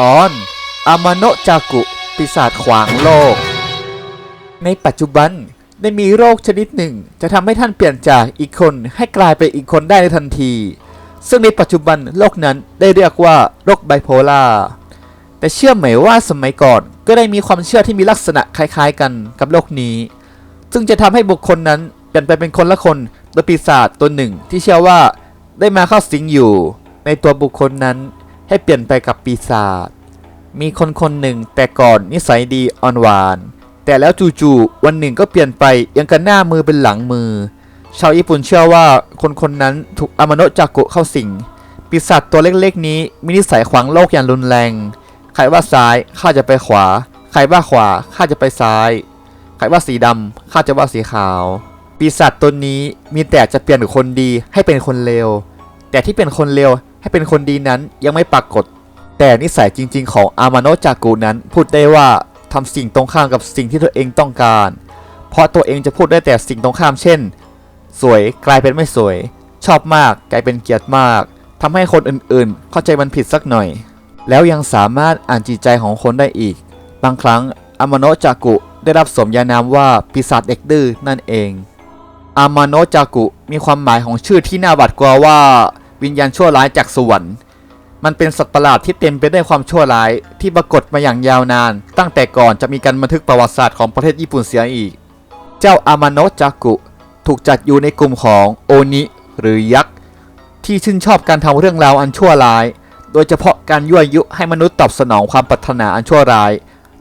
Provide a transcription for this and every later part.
ตอนอามาโนจากุ ปีศาจขวางโลก ในปัจจุบันได้มีโรคชนิดหนึ่ง จะทำให้ท่านเปลี่ยนจากอีกคนให้กลายเป็นอีกคนได้ในทันที ซึ่งในปัจจุบันโรคนั้นได้เรียกว่าโรคไบโพล่าแต่เชื่อไหมว่าสมัยก่อนก็ได้มีความเชื่อที่มีลักษณะคล้ายๆกันกับโรคนี้ ซึ่งจะทำให้บุคคลนั้นเปลี่ยนไปเป็นคนละคนโดยปีศาจตัวหนึ่งที่เชื่อว่าได้มาเข้าสิงอยู่ในตัวบุคคลนั้น ให้เปลี่ยนไปกับปีศาจ มีคนคนหนึ่งแต่ก่อนนิสัยดีอ่อนหวาน แต่แล้วจู่ๆวันหนึ่งก็เปลี่ยนไปยังกันหน้ามือเป็นหลังมือ ชาวญี่ปุ่นเชื่อว่าคนคนนั้นถูกอามโนะจากุเข้าสิง ปีศาจตัวเล็กๆนี้มีนิสัยขวางโลกอย่างรุนแรง ใครว่าซ้ายข้าจะไปขวา ใครว่าขวาข้าจะไปซ้าย ใครว่าสีดำข้าจะว่าสีขาว ปีศาจตัวนี้มีแต่จะเปลี่ยนคนดีให้เป็นคนเลว แต่ที่เป็นคนเลว ให้เป็นคนดีนั้นยังไม่ปรากฏ แต่นิสัยจริง ๆ ของอามาโนะจากุนั้นพูดได้ว่าทำสิ่งตรงข้ามกับสิ่งที่ตัวเองต้องการ เพราะตัวเองจะพูดได้แต่สิ่งตรงข้ามเช่น สวยกลายเป็นไม่สวย ชอบมากกลายเป็นเกลียดมากทำให้คนอื่นๆ เข้าใจมันผิดสักหน่อย แล้วยังสามารถอ่านจิตใจของคนได้อีก บางครั้งอามาโนะจากุได้รับสมญานามว่าปีศาจเด็กดื้อนั่นเองอามาโนะจากุมีความหมายของชื่อที่น่าหวาดกลัวว่า วิญญาณชั่วร้ายจากสวรรค์มันเป็นสัตว์ประหลาดที่เต็มไปด้วยความชั่วร้ายที่ปรากฏมาอย่างยาวนาน ตั้งแต่ก่อนจะมีการบันทึกประวัติศาสตร์ของประเทศญี่ปุ่นเสียอีก เจ้าอามาโนะจากุ ถูกจัดอยู่ในกลุ่มของโอนิหรือยักษ์ที่ชื่นชอบการทำเรื่องราวอันชั่วร้าย โดยเฉพาะการยั่วยุให้มนุษย์ตอบสนองความปรารถนาอันชั่วร้าย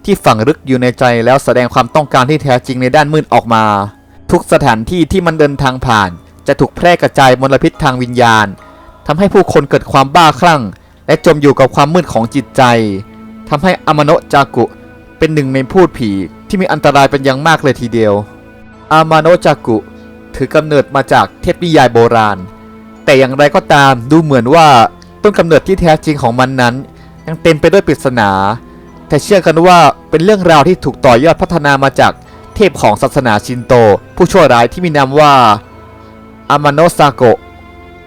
ที่ฝังลึกอยู่ในใจแล้วแสดงความต้องการที่แท้จริงในด้านมืดออกมา ทุกสถานที่ที่มันเดินทางผ่าน จะถูกแพร่กระจายมลพิษทางวิญญาณ ทำให้ผู้คนเกิดความบ้าคลั่ง และจมอยู่กับความมืดของจิตใจทำให้อามาโนะจากุเป็นหนึ่งในพูดผีที่มีอันตรายเป็นอย่างมากเลยทีเดียว อามาโนะจากุถือกำเนิดมาจากเทพนิยายโบราณ แต่อย่างไรก็ตามดูเหมือนว่าต้นกำเนิดที่แท้จริงของมันนั้น ยังเต็มไปด้วยปริศนา แต่เชื่อกันว่าเป็นเรื่องราวที่ถูกต่อยอดพัฒนามาจากเทพของศาสนาชินโต ผู้ชั่วร้ายที่มีนามว่าอามาโนะซาโกะ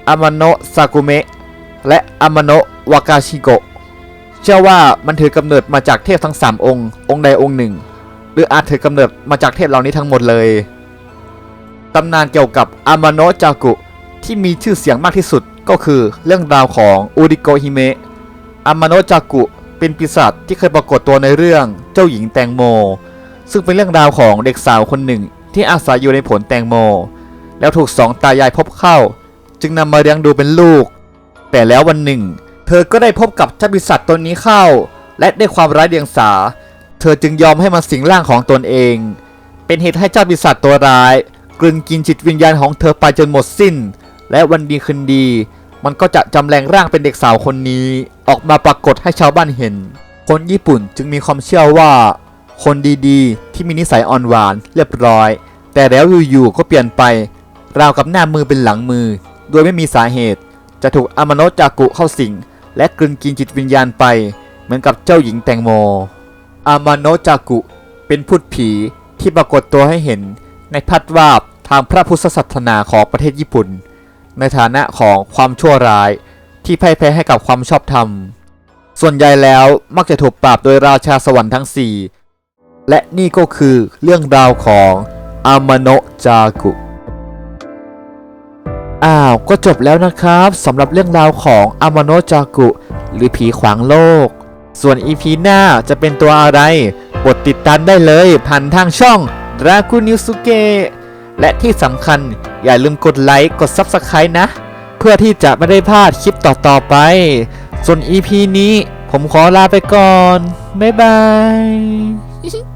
อามาโนะซากุเมะและอามาโนะวากาชิโกะเชื่อว่ามันถือกำเนิดมาจากเทพทั้ง 3 องค์ องค์ใดองค์หนึ่ง หรืออาจถือกำเนิดมาจากเทพเหล่านี้ทั้งหมดเลยตำนานเกี่ยวกับอามาโนะจากุที่มีชื่อเสียงมากที่สุดก็คือเรื่องราวของอูริโกฮิเมะอามาโนะจากุเป็นปีศาจที่เคยปรากฏตัวในเรื่องเจ้าหญิงแตงโม ซึ่งเป็นเรื่องราวของเด็กสาวคนหนึ่งที่อาศัยอยู่ในผลแตงโม แล้วถูกสองตายายพบเข้า จึงนำมาเลี้ยงดูเป็นลูก แต่แล้ววันหนึ่ง เธอก็ได้พบกับเจ้าปีศาจตัวนี้เข้า และด้วยความร้ายเดียงสา เธอจึงยอมให้มันสิงร่างของตนเอง เป็นเหตุให้เจ้าปีศาจตัวร้าย กลืนกินจิตวิญญาณของเธอไปจนหมดสิ้น และวันดีคืนดี มันก็จะจำแรงร่างเป็นเด็กสาวคนนี้ ออกมาปรากฏให้ชาวบ้านเห็น คนญี่ปุ่นจึงมีความเชื่อว่า คนดีๆ ที่มีนิสัยอ่อนหวานเรียบร้อยแต่แล้วอยู่ๆก็เปลี่ยนไป ราวกับหน้ามือเป็นหลังมือ โดยไม่มีสาเหตุ จะถูกอามาโนะจากุเข้าสิง และกลืนกินจิตวิญญาณไป เหมือนกับเจ้าหญิงแตงโมอามาโนะจากุ เป็นพูดผีที่ปรากฏตัวให้เห็น ในพัดวาบทางพระพุทธศาสนาของประเทศญี่ปุ่น ในฐานะของความชั่วร้าย ที่พ่ายแพ้ให้กับความชอบธรรม ส่วนใหญ่แล้วมักจะถูกปราบโดยราชาสวรรค์ทั้ง4และนี่ก็คือเรื่องราวของอามาโนะจากุ อ้าว ก็จบแล้วนะครับสำหรับเรื่องราวของอามาโนจากุ หรือผีขวางโลก ส่วน EP หน้าจะเป็นตัวอะไรกดติดตามได้เลยผ่านทางช่อง d r a g u n i s u k e และที่สำคัญอย่าลืมกดไลค์กด Subscribe นะ เพื่อที่จะไม่ได้พลาดคลิปต่อ ๆ ไป ส่วน EP นี้ผมขอลาไปก่อน บ๊ายบาย